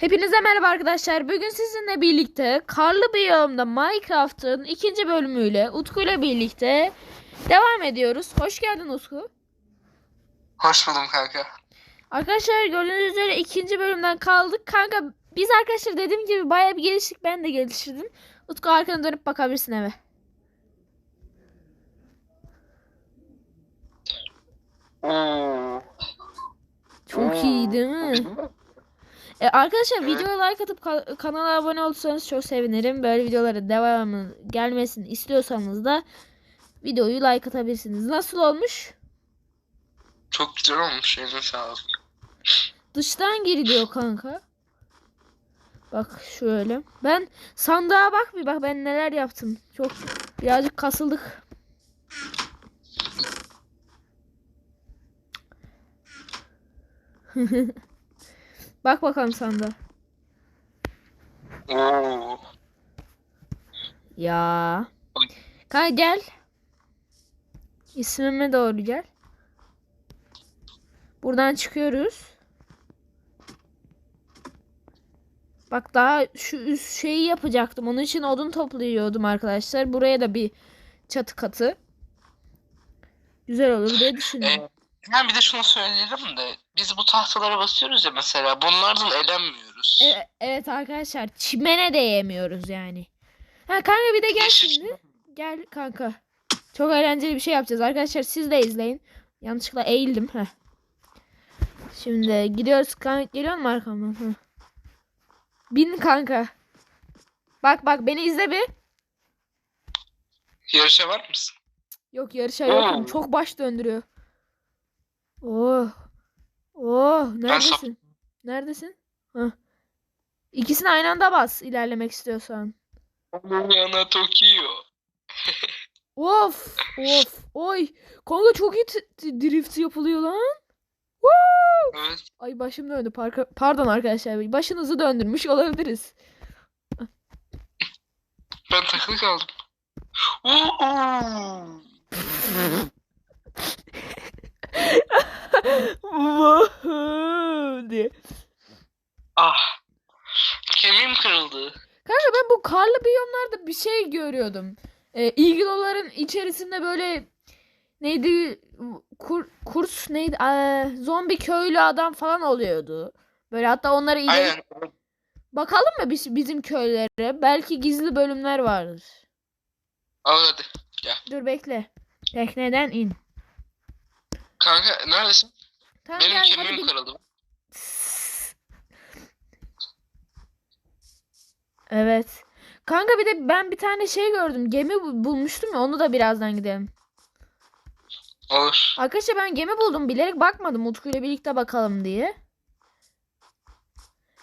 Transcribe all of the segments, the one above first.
Hepinize merhaba arkadaşlar. Bugün sizinle birlikte karlı biyomda Minecraft'ın ikinci bölümüyle Utku ile birlikte devam ediyoruz. Hoş geldin Utku. Hoş buldum kanka. Arkadaşlar gördüğünüz üzere ikinci bölümden kaldık. Kanka biz arkadaşlar dediğim gibi bayağı bir geliştik. Ben de geliştirdim. Utku arkana dönüp bakabilirsin eve. Oo. Çok iyi değil mi? E, arkadaşlar videoya like atıp ka- kanala abone olursanız çok sevinirim. Böyle videoların devamı gelmesini istiyorsanız da videoyu like atabilirsiniz. Nasıl olmuş? Çok güzel olmuş. Eline sağlık. Dıştan gir diyor kanka. Bak şöyle. Ben sandığa bak bir bak ben neler yaptım. Çok birazcık kasıldık. bak bakalım sandığa. Oo. Ya. Kanka gel. İsmime doğru gel. Buradan çıkıyoruz. Bak daha şu üst şeyi yapacaktım. Onun için odun topluyordum arkadaşlar. Buraya da bir çatı katı. Güzel olur diye düşündüm. Ben bir de şunu söyleyelim de biz bu tahtalara basıyoruz ya mesela bunlardan elenmiyoruz. E- evet arkadaşlar çimene değemiyoruz yani. Ha kanka bir de gel Yeşil şimdi. Gel kanka. Çok eğlenceli bir şey yapacağız. Arkadaşlar siz de izleyin. Yanlışlıkla eğildim. Heh. Şimdi gidiyoruz. Kanka geliyor mu arkamdan? Heh. Bin kanka. Bak bak beni izle bir. Yarışa var mısın? Yok yarışa yokum. Çok baş döndürüyor. Oh. Oh. Neredesin? Neredesin? Heh. İkisini aynı anda bas ilerlemek istiyorsan. Yana Tokyo. Of of oy. Kanka çok iyi drift yapılıyor lan. Woo! Evet. Ay başım döndü. Parka- Pardon arkadaşlar. Başınızı döndürmüş olabiliriz. Ben takılı kaldım. Oo. Diye. Ah. Kemiğim kırıldı. Kanka ben bu karlı biyomlarda bir şey görüyordum. Ee, Eagle'ların içerisinde böyle neydi kur, kurs neydi Ee, zombi köylü adam falan oluyordu. Böyle hatta onları ileri Aynen. bakalım mı biz, bizim köylere? Belki gizli bölümler vardır. Al hadi. Dur bekle. Tekneden in. Kanka neredesin? Tamam Benim gel hadi kemiğim bin. kırıldı. Evet. Kanka bir de ben bir tane şey gördüm. Gemi bu- bulmuştum ya onu da birazdan gidelim. Olur. Arkadaşlar ben gemi buldum. Bilerek bakmadım. Utku ile birlikte bakalım diye.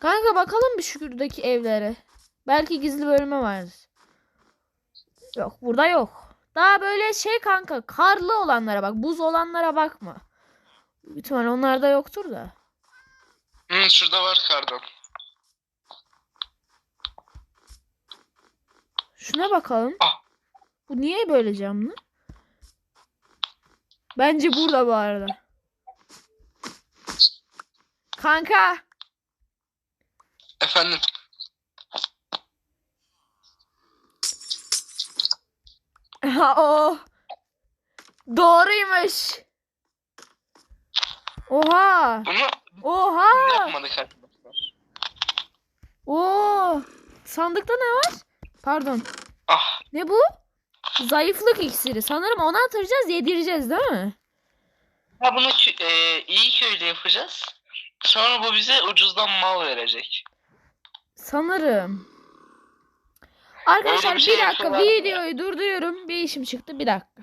Kanka bakalım bir şuradaki evlere. Belki gizli bölümü vardır. Yok burada yok. Daha böyle şey kanka karlı olanlara bak. Buz olanlara bakma. İhtimal onlarda yoktur da. Hı, şurada var kardan. Şuna bakalım. Ah. Bu niye böyle camlı? Bence burada bu arada. Kanka. Efendim. Ha o. Doğruymuş. Oha. Bunu Oha. yapmadık arkadaşlar. Oo. Sandıkta ne var? Pardon. Ah. Ne bu? Zayıflık iksiri. Sanırım onu atacağız, yedireceğiz değil mi? Ya bunu kö- e, iyi köylü yapacağız. Sonra bu bize ucuzdan mal verecek. Sanırım. Arkadaşlar bir dakika videoyu durduruyorum. Bir işim çıktı bir dakika.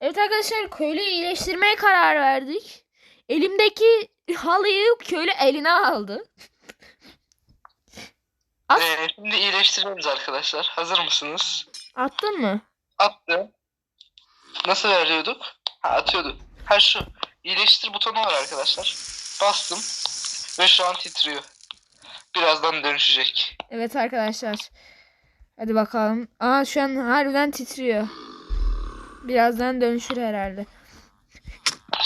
Evet arkadaşlar köylüyü iyileştirmeye karar verdik. Elimdeki halıyı köylü eline aldı. As- E, şimdi iyileştiriyoruz arkadaşlar. Hazır mısınız? Attın mı? Attı. Nasıl veriyorduk? Ha atıyordu. Ha şu iyileştir butonu var arkadaşlar. Bastım ve şu an titriyor. Birazdan dönüşecek. Evet arkadaşlar. Hadi bakalım. Aa şu an harbiden titriyor. Birazdan dönüşür herhalde.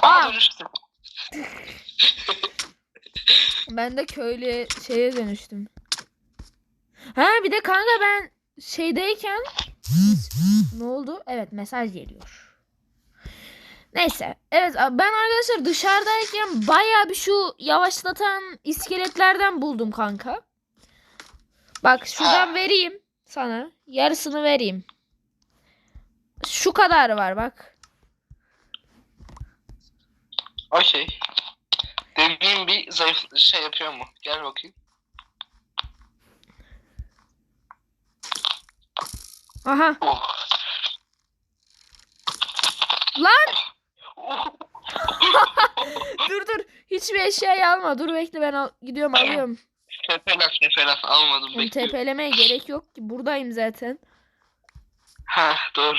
Aa Aa! dönüştü. Ben de köylü şeye dönüştüm. Ha bir de kanka ben şeydeyken ne oldu? Evet mesaj geliyor. Neyse. Evet ben arkadaşlar dışarıdayken bayağı bir şu yavaşlatan iskeletlerden buldum kanka. Bak şuradan vereyim sana. Yarısını vereyim. Şu kadar var bak. Okey. Deneyim bir zayıf şey yapıyor mu? Gel bakayım. Aha. Oh. Lan Oh. dur dur. Hiçbir eşyayı alma. Dur bekle ben al- gidiyorum alıyorum. Tepeler tepeler almadım bekliyorum. TP'lemeye gerek yok ki. Buradayım zaten. Ha doğru.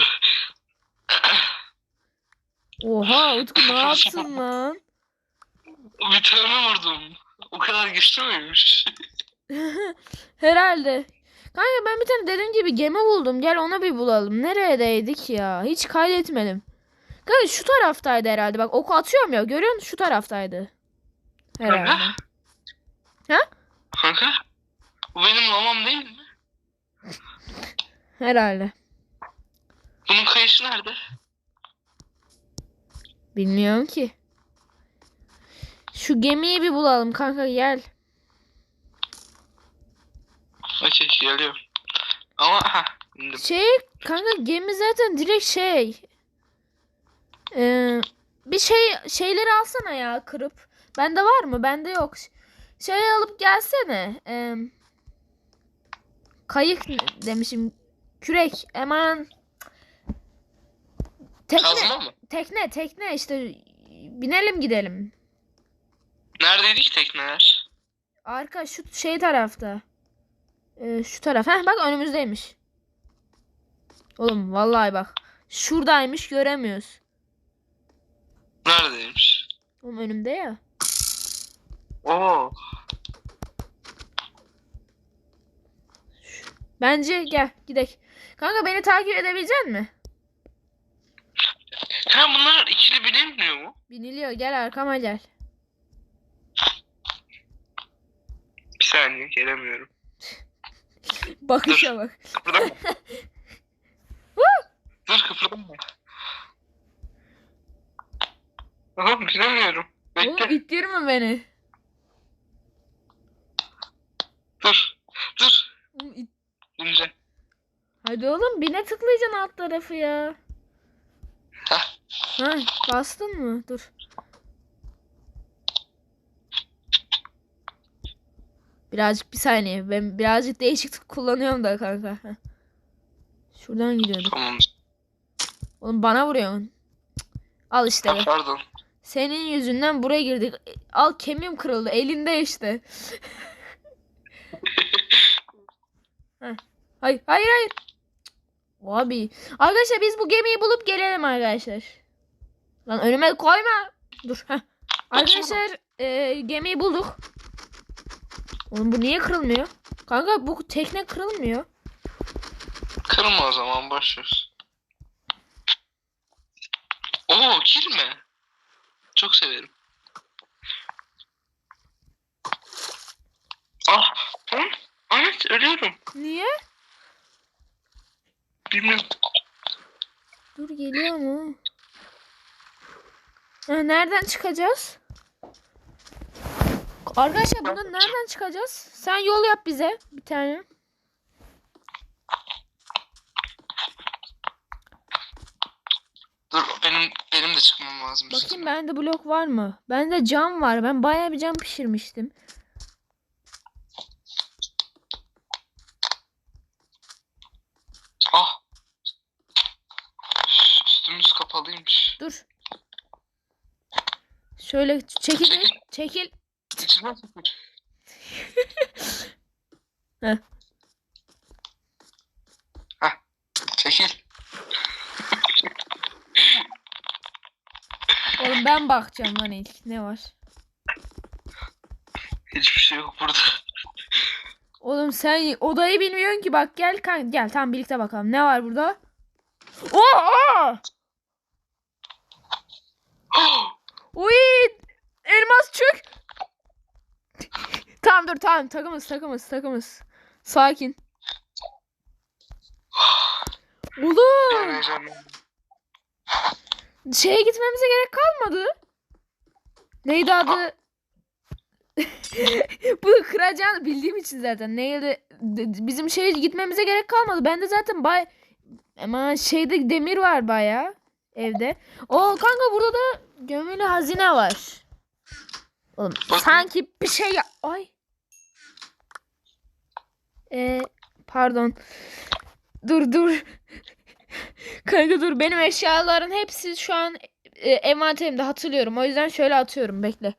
Oha Utku ne yaptın lan? bir tane vurdum. O kadar güçlü müymüş? Herhalde. Kanka ben bir tane dediğim gibi gemi buldum. Gel onu bir bulalım. Neredeydik ya? Hiç kaydetmedim. Kanka şu taraftaydı herhalde. Bak oku atıyorum ya. Görüyor musun? Şu taraftaydı. Herhalde. Kanka. Bu benim lamam değil mi? Herhalde. Bunun kayışı nerede? Bilmiyorum ki. Şu gemiyi bir bulalım kanka gel. Okey geliyorum. Ama ha. Şey kanka gemi zaten direkt şey. Ee, bir şey şeyleri alsana ya kırıp. Bende var mı? Bende yok. Şey alıp gelsene. Ee, kayık demişim. Kürek. Aman. Tekne. Tekne tekne işte. Binelim gidelim. Neredeydik tekneler? Arka şu şey tarafta. Ee, şu taraf. Heh bak önümüzdeymiş. Oğlum vallahi bak. Şuradaymış göremiyoruz. Neredeymiş? Oğlum önümde ya. Oo. Bence gel gidelim. Kanka beni takip edebilecek mi? Ha bunlar ikili bilinmiyor mu? Biniliyor gel arkama gel. Bir saniye gelemiyorum. Bakışa bak. Kıpırdama. Dur kıpırdama. Aha bilemiyorum. Oğlum Bekle. ittirme beni. Dur. Dur. Oğlum it- İnce. Hadi oğlum bine tıklayacaksın alt tarafı ya. Hah. Ha bastın mı? Dur. Birazcık bir saniye. Ben birazcık değişik kullanıyorum da kanka. Heh. Şuradan gidiyorduk. Tamam. Oğlum bana vuruyorsun. Al işte. Ha, pardon. Senin yüzünden buraya girdik. Al kemiğim kırıldı. Elinde işte. Heh. Hayır hayır hayır. Abi. Arkadaşlar biz bu gemiyi bulup gelelim arkadaşlar. Lan önüme koyma. Dur. Heh. Arkadaşlar e, gemiyi bulduk. Oğlum bu niye kırılmıyor? Kanka bu tekne kırılmıyor. Kırma o zaman ver. Oo kil mi? Çok severim. Ah. Ahmet ölüyorum. Niye? Bilmiyorum. Dur geliyor mu? Ha, nereden çıkacağız? Arkadaşlar bundan nereden çıkacağız? Sen yol yap bize bir tane. Dur benim benim de çıkmam lazım. Bakayım bende blok var mı? Bende cam var. Ben bayağı bir cam pişirmiştim. Dur. Şöyle çekil. Çekil. Heh. Heh. Çekil. Oğlum ben bakacağım lan ilk. Ne var? Hiçbir şey yok burada. Oğlum sen odayı bilmiyorsun ki. Bak gel kan gel tam birlikte bakalım. Ne var burada? Oo! Dur tamam takımız takımız takımız. Sakin. Oğlum şeye gitmemize gerek kalmadı. Neydi adı? Bu kıracağını bildiğim için zaten. Neydi? Bizim şeye gitmemize gerek kalmadı. Bende zaten bay ama şeyde demir var baya evde. O kanka burada da gömülü hazine var. Oğlum sanki bir şey ya- ay. Ee, pardon. Dur dur. Kanka dur benim eşyaların hepsi şu an e, envanterimde hatırlıyorum. O yüzden şöyle atıyorum bekle.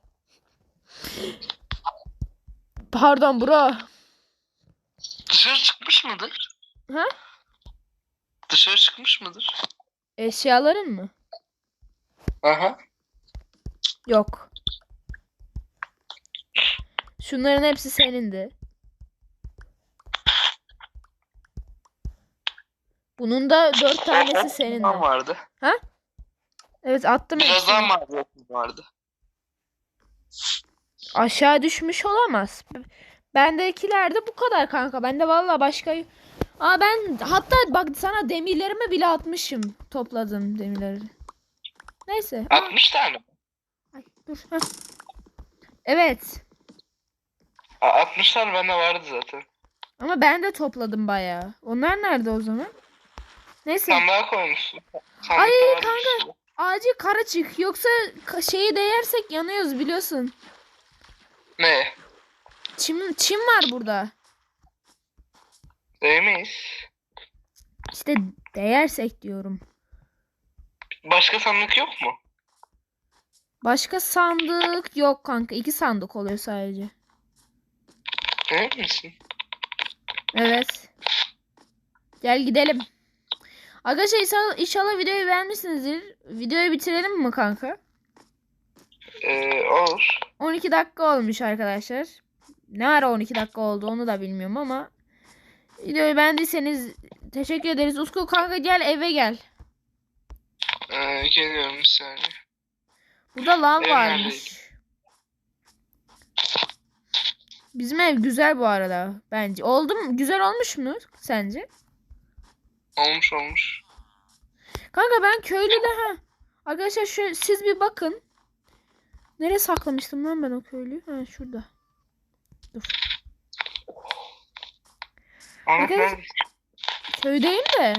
Pardon bro. Dışarı çıkmış mıdır? Ha? Dışarı çıkmış mıdır? Eşyaların mı? Aha. Yok. Şunların hepsi senindi. Bunun da dört tanesi senindi. Tam vardı. Evet attım Biraz hepsini. daha mavi vardı. Aşağı düşmüş olamaz. Bendekiler de bu kadar kanka. Bende valla başka... Aa ben hatta bak sana demirlerimi bile atmışım. Topladım demirleri. Neyse. Aa, 60 tane. mi? ay, dur. heh. Evet. Aa, 60 tane bende vardı zaten. Ama ben de topladım bayağı. Onlar nerede o zaman? Neyse. Sandığa koymuşsun. Sandıkta Ay, kanka. Acil kara çık. Yoksa ka- şeyi değersek yanıyoruz biliyorsun. Ne? Çim, çim var burada. Değmeyiz. İşte değersek diyorum. Başka sandık yok mu? Başka sandık yok kanka. İki sandık oluyor sadece. Emin misin? Evet. Gel gidelim. Arkadaşlar inşallah, inşallah videoyu beğenmişsinizdir. Videoyu bitirelim mi kanka? Ee, olur. 12 dakika olmuş arkadaşlar. Ne ara 12 dakika oldu onu da bilmiyorum ama. Videoyu beğendiyseniz teşekkür ederiz. Usko kanka gel eve gel. Ee, geliyorum bir saniye. Burada lav Ev varmış. neredeydi? Bizim ev güzel bu arada bence. Oldu mu? Güzel olmuş mu sence? Olmuş olmuş. Kanka ben köylüde ha. Arkadaşlar şu siz bir bakın. Nereye saklamıştım lan ben o köylüyü? Ha şurada. Ahmet Arkadaş- nerede? Köydeyim de.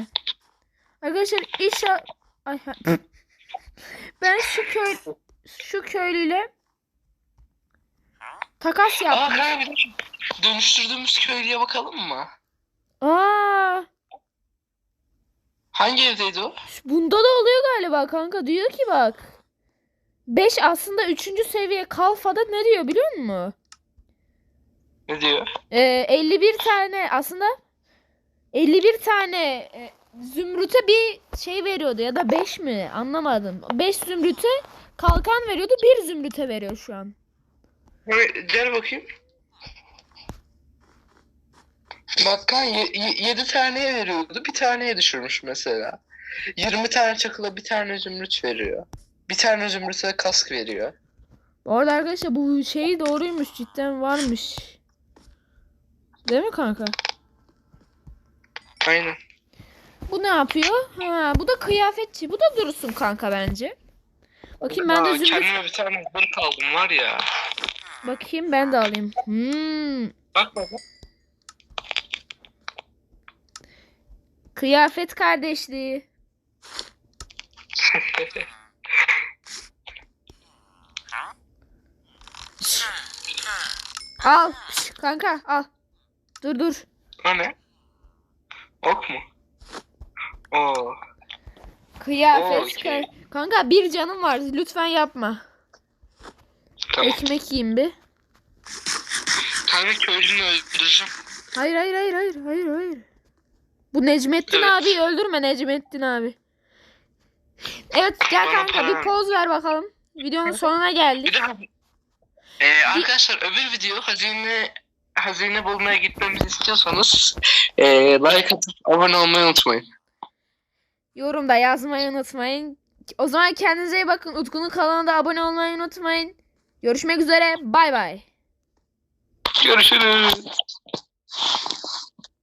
Arkadaşlar inşa Ay ha. Ben şu köy şu köylüyle takas yaptım. Dönüştürdüğümüz köylüye bakalım mı? Aa, Hangi evdeydi o? bunda da oluyor galiba kanka. Diyor ki bak. 5 aslında 3. seviye kalfada ne diyor biliyor musun? Ne diyor? Ee, 51 tane aslında 51 tane e, zümrüte bir şey veriyordu ya da 5 mi anlamadım. 5 zümrüte kalkan veriyordu bir zümrüte veriyor şu an. Hani gel bakayım. Bakkan 7 taneye veriyordu. Bir taneye düşürmüş mesela. 20 tane çakıla bir tane zümrüt veriyor. Bir tane zümrüte kask veriyor. Bu arada arkadaşlar bu şey doğruymuş cidden varmış. Değil mi kanka? Aynen. Bu ne yapıyor? Ha, bu da kıyafetçi. Bu da dursun kanka bence. Bakayım ben de zümrüt Kendime bir tane zırh aldım var ya. bakayım ben de alayım. Hmm. Bak bak. Kıyafet kardeşliği. Al. Kanka al. Dur dur. o ne? Ok mu? Oo. Kıyafet. Okey. ka- Kanka bir canım var. Lütfen yapma. Tamam. Ekmek yiyeyim bir. Kanka köylünü öldüreceğim. Hayır hayır hayır hayır hayır hayır. Bu Necmettin Evet. abi öldürme Necmettin abi. Evet gel kanka bir poz ver bakalım. Videonun sonuna Bir geldik. ee, arkadaşlar öbür video hazine hazine bulmaya gitmemizi istiyorsanız ee, like atıp abone olmayı unutmayın. Yorumda yazmayı unutmayın. O zaman kendinize iyi bakın. Utku'nun kanalına da abone olmayı unutmayın. Görüşmek üzere. Bay bay. Görüşürüz.